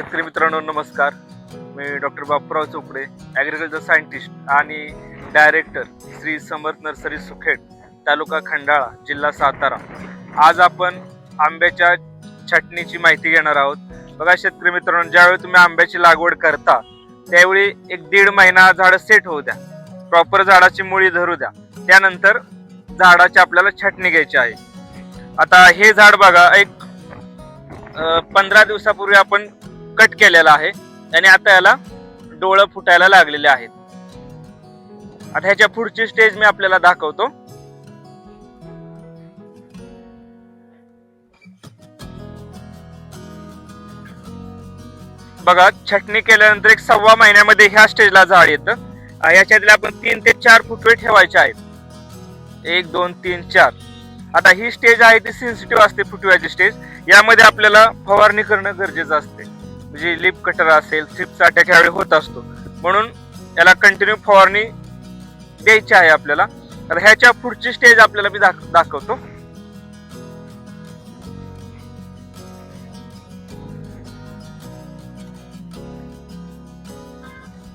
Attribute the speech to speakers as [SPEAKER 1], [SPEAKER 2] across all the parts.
[SPEAKER 1] शेतकरी मित्रांनो नमस्कार. मी doctor Bapurao Chopde agriculture scientist आणि डायरेक्टर श्री समर्थ नर्सरी सुखेड तालुका खंडाळा जिल्हा सातारा. आज आपण आंब्याच्या छाटणीची माहिती घेणार आहोत. बघा शेतकरी मित्रांनो ज्यावेळी तुम्ही आंब्याची लागवड करता त्यावेळी एक दीड महिना झाडं सेट होऊ द्या. प्रॉपर झाडाची मुळी धरू द्या. त्यानंतर झाडाची आपल्याला छाटणी घ्यायची आहे. आता हे झाड बघा एक पंधरा दिवसापूर्वी आपण कट केलेला आहे. आणि आता याला डोळं फुटायला लागलेले आहेत. आता ह्याच्या पुढची स्टेज मी आपल्याला दाखवतो. बघा छटणी केल्यानंतर एक सव्वा महिन्यामध्ये ह्या स्टेजला झाड येतं. अं, याच्यातले आपण तीन ते चार फुटवे ठेवायचे आहेत. एक दोन तीन चार. आता ही स्टेज आहे ती सेन्सिटिव्ह असते फुटव्याची स्टेज यामध्ये आपल्याला फवारणी करणं गरजेचं असते. म्हणजे लिप कटर असेल सिपचा अटॅक यावेळी होत असतो. म्हणून याला कंटिन्यू फवारणी द्यायची आहे आपल्याला. तर ह्याच्या पुढची स्टेज आपल्याला मी दाख दाखवतो.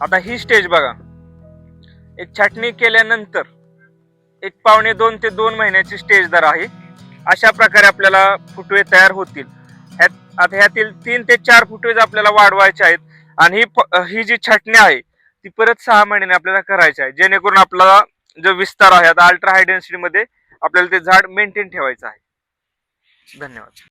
[SPEAKER 1] आता ही स्टेज बघा. एक छाटणी केल्यानंतर एक पावणे दोन ते दोन महिन्याची स्टेज दर आहे. अशा प्रकारे आपल्याला फुटवे तयार होतील. आता ह्यातील तीन ते चार फुटेज आपल्याला वाढवायचे आहेत. आणि ही ही जी छाटणी आहे ती परत सहा महिन्याने आपल्याला करायची आहे. जेणेकरून आपला जो विस्तार आहे आता अल्ट्रा हाय डेन्सिटीमध्ये आपल्याला ते झाड मेंटेन ठेवायचं आहे. धन्यवाद.